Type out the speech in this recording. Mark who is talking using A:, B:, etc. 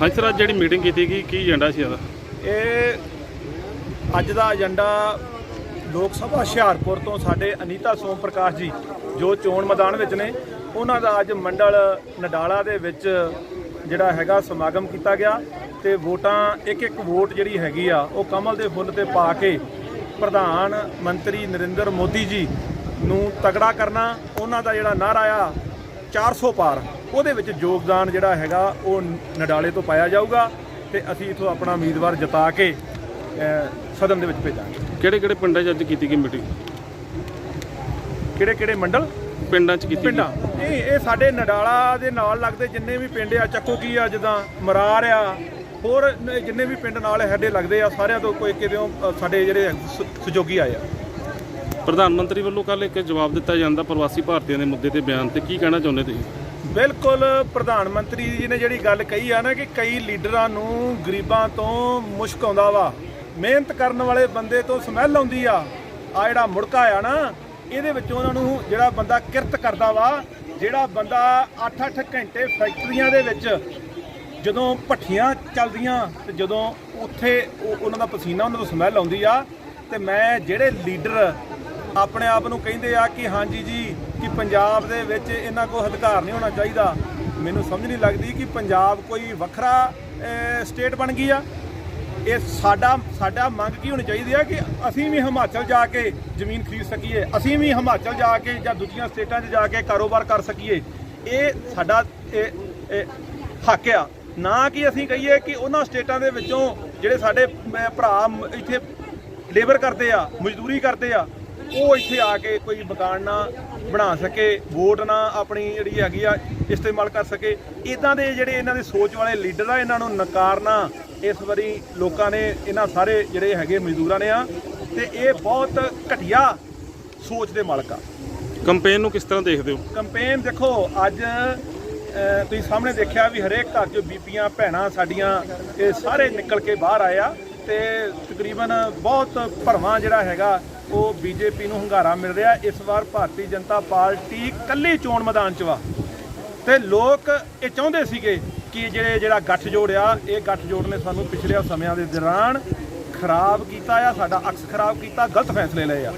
A: ਹਾਂਜੀ ਸਰ, ਅੱਜ ਜਿਹੜੀ ਮੀਟਿੰਗ ਕੀਤੀ ਗਈ, ਕੀ ਏਜੰਡਾ ਸੀ ਇਹਦਾ?
B: ਇਹ ਅੱਜ ਦਾ ਏਜੰਡਾ ਲੋਕ ਸਭਾ ਹੁਸ਼ਿਆਰਪੁਰ ਤੋਂ ਸਾਡੇ ਅਨੀਤਾ ਸੋਮ ਪ੍ਰਕਾਸ਼ ਜੀ, ਜੋ ਚੋਣ ਮੈਦਾਨ ਵਿੱਚ ਨੇ, ਉਹਨਾਂ ਦਾ ਅੱਜ ਮੰਡਲ ਨਡਾਲਾ ਦੇ ਵਿੱਚ ਜਿਹੜਾ ਹੈਗਾ ਸਮਾਗਮ ਕੀਤਾ ਗਿਆ ਤੇ ਵੋਟਾਂ ਇੱਕ ਇੱਕ ਵੋਟ ਜਿਹੜੀ ਹੈਗੀ ਆ, ਉਹ ਕਮਲ ਦੇ ਫੁੱਲ ਤੇ ਪਾ ਕੇ ਪ੍ਰਧਾਨ ਮੰਤਰੀ ਨਰਿੰਦਰ ਮੋਦੀ ਜੀ ਨੂੰ ਤਗੜਾ ਕਰਨਾ, ਉਹਨਾਂ ਦਾ ਜਿਹੜਾ ਨਾਰਾ ਆ 400 ਪਾਰ। ਉਹਦੇ ਵਿੱਚ ਯੋਗਦਾਨ ਜਿਹੜਾ ਹੈਗਾ ਉਹ ਨਡਾਲੇ ਤੋਂ ਪਾਇਆ ਜਾਊਗਾ ਤੇ ਅਸੀਂ ਇਥੋਂ ਆਪਣਾ ਉਮੀਦਵਾਰ ਜਿਤਾ ਕੇ ਸਦਨ ਦੇ ਵਿੱਚ ਭੇਜਾਂਗੇ।
A: ਕਿਹੜੇ ਕਿਹੜੇ ਪਿੰਡਾਂ 'ਚ ਅੱਜ ਕੀਤੀ ਗਈ ਮੀਟਿੰਗ?
B: ਕਿਹੜੇ ਕਿਹੜੇ ਮੰਡਲ?
A: ਪਿੰਡਾਂ 'ਚ ਕੀਤੀ
B: ਪਿੰਡਾਂ। ਇਹ ਇਹ ਸਾਡੇ ਨਡਾਲਾ ਦੇ ਨਾਲ ਲੱਗਦੇ ਜਿੰਨੇ ਵੀ ਪਿੰਡ ਆ ਚੱਕੋ ਕੀ ਆ ਜਿੱਦਾਂ ਮਰਾਰ ਆ ਹੋਰ ਜਿੰਨੇ ਵੀ ਪਿੰਡ ਨਾਲ ਸਾਡੇ ਲੱਗਦੇ ਆ ਸਾਰਿਆਂ ਤੋਂ ਕੋਈ ਕਿਤੇੋਂ ਸਾਡੇ ਜਿਹੜੇ ਸਹਿਯੋਗੀ ਆਏ ਆ।
A: ਪ੍ਰਧਾਨ ਮੰਤਰੀ ਵੱਲੋਂ ਕੱਲ ਇੱਕ ਜਵਾਬ ਦਿੱਤਾ ਜਾਂਦਾ ਪ੍ਰਵਾਸੀ ਭਾਰਤੀਆਂ ਦੇ ਮੁੱਦੇ ਤੇ ਬਿਆਨ ਤੇ ਕੀ ਕਹਿਣਾ ਚਾਹੁੰਦੇ ਤੁਸੀਂ?
B: ਬਿਲਕੁਲ ਪ੍ਰਧਾਨ ਮੰਤਰੀ ਜੀ ਨੇ ਜਿਹੜੀ ਗੱਲ ਕਹੀ ਆ ਨਾ ਕਿ ਕਈ ਲੀਡਰਾਂ ਨੂੰ ਗਰੀਬਾਂ ਤੋਂ ਮੁਸ਼ਕ ਆਉਂਦਾ ਵਾ, ਮਿਹਨਤ ਕਰਨ ਵਾਲੇ ਬੰਦੇ ਤੋਂ ਸਮੈਲ ਆਉਂਦੀ ਆ ਆ ਜਿਹੜਾ ਮੁੜਕਾ ਆ ਨਾ, ਇਹਦੇ ਵਿੱਚ ਉਹਨਾਂ ਨੂੰ ਜਿਹੜਾ ਬੰਦਾ ਕਿਰਤ ਕਰਦਾ ਵਾ, ਜਿਹੜਾ ਬੰਦਾ 8-8 ਘੰਟੇ ਫੈਕਟਰੀਆਂ ਦੇ ਵਿੱਚ ਜਦੋਂ ਭੱਠੀਆਂ ਚੱਲਦੀਆਂ ਤੇ ਜਦੋਂ ਉੱਥੇ ਉਹ- ਉਹਨਾਂ ਦਾ ਪਸੀਨਾ, ਉਹਨਾਂ ਤੋਂ ਸਮੈਲ ਆਉਂਦੀ ਆ, ਤੇ ਮੈਂ ਜਿਹੜੇ ਲੀਡਰ ਆਪਣੇ ਆਪ ਨੂੰ ਕਹਿੰਦੇ ਆ ਕਿ ਹਾਂਜੀ ਜੀ, ਕਿ ਪੰਜਾਬ ਦੇ ਵਿੱਚ ਇਹਨਾਂ ਕੋਲ ਅਧਿਕਾਰ ਨਹੀਂ ਹੋਣਾ ਚਾਹੀਦਾ। ਮੈਨੂੰ ਸਮਝ ਨਹੀਂ ਲੱਗਦੀ ਕਿ ਪੰਜਾਬ ਕੋਈ ਵੱਖਰਾ ਸਟੇਟ ਬਣ ਗਈ ਆ। ਇਹ ਸਾਡਾ ਸਾਡਾ ਮੰਗ ਕੀ ਹੋਣੀ ਚਾਹੀਦੀ ਆ ਕਿ ਅਸੀਂ ਵੀ ਹਿਮਾਚਲ ਜਾ ਕੇ ਜ਼ਮੀਨ ਖਰੀਦ ਸਕੀਏ, ਅਸੀਂ ਵੀ ਹਿਮਾਚਲ ਜਾ ਕੇ ਜਾਂ ਦੂਜੀਆਂ ਸਟੇਟਾਂ 'ਚ ਜਾ ਕੇ ਕਾਰੋਬਾਰ ਕਰ ਸਕੀਏ। ਇਹ ਸਾਡਾ, ਇਹ ਹੱਕ ਆ। ਨਾ ਕਿ ਅਸੀਂ ਕਹੀਏ ਕਿ ਉਹਨਾਂ ਸਟੇਟਾਂ ਦੇ ਵਿੱਚੋਂ ਜਿਹੜੇ ਸਾਡੇ ਭਰਾ ਇੱਥੇ ਲੇਬਰ ਕਰਦੇ ਆ, ਮਜ਼ਦੂਰੀ ਕਰਦੇ ਆ ਉਹ ਇੱਥੇ ਆ ਕੇ ਕੋਈ ਮਕਾਨ ਨਾ ਬਣਾ ਸਕੇ ਵੋਟ ਨਾ ਆਪਣੀ ਜਿਹੜੀ ਹੈਗੀ ਆ ਇਸਤੇਮਾਲ ਕਰ ਸਕੇ। ਇਦਾਂ ਦੇ ਜਿਹੜੇ ਇਹਨਾਂ ਦੇ ਸੋਚ ਵਾਲੇ ਲੀਡਰ ਆ ਇਹਨਾਂ ਨੂੰ ਨਕਾਰਨਾ ਇਸ ਵਾਰੀ ਲੋਕਾਂ ਨੇ ਇਹਨਾਂ ਸਾਰੇ ਜਿਹੜੇ ਹੈਗੇ ਮਜ਼ਦੂਰਾਂ ਨੇ ਆ ਤੇ ਇਹ ਬਹੁਤ ਘਟੀਆ ਸੋਚ ਦੇ ਮਾਲਕ ਆ।
A: ਕੰਪੇਨ ਨੂੰ ਕਿਸ ਤਰ੍ਹਾਂ ਦੇਖਦੇ ਹੋ?
B: ਕੰਪੇਨ ਦੇਖੋ ਅੱਜ ਤੁਸੀਂ ਸਾਹਮਣੇ ਦੇਖਿਆ ਵੀ ਹਰੇਕ ਘਰ 'ਚੋਂ ਬੀਬੀਆਂ ਭੈਣਾਂ ਸਾਡੀਆਂ ਇਹ ਸਾਰੇ ਨਿਕਲ ਕੇ ਬਾਹਰ ਆਏ ਆ ਤੇ ਤਕਰੀਬਨ ਬਹੁਤ ਭਰਵਾਂ ਜਿਹੜਾ ਹੈਗਾ ਉਹ ਬੀਜੇਪੀ ਨੂੰ ਹੰਗਾਰਾ ਮਿਲ ਰਿਹਾ। ਇਸ ਵਾਰ ਭਾਰਤੀ ਜਨਤਾ ਪਾਰਟੀ ਕੱਲੀ ਚੋਣ ਮੈਦਾਨ 'ਚ ਵਾ। ਤੇ ਲੋਕ ਇਹ ਚਾਹੁੰਦੇ ਸੀਗੇ ਕਿ ਜਿਹੜੇ ਜਿਹੜਾ ਗੱਠ ਜੋੜਿਆ ਇਹ ਗੱਠ ਜੋੜ ਨੇ ਸਾਨੂੰ ਪਿਛਲੇ ਸਮਿਆਂ ਦੇ ਦੌਰਾਨ ਖਰਾਬ ਕੀਤਾ ਆ, ਸਾਡਾ ਅਕਸ ਖਰਾਬ ਕੀਤਾ, ਗਲਤ ਫੈਸਲੇ ਲਏ ਆ।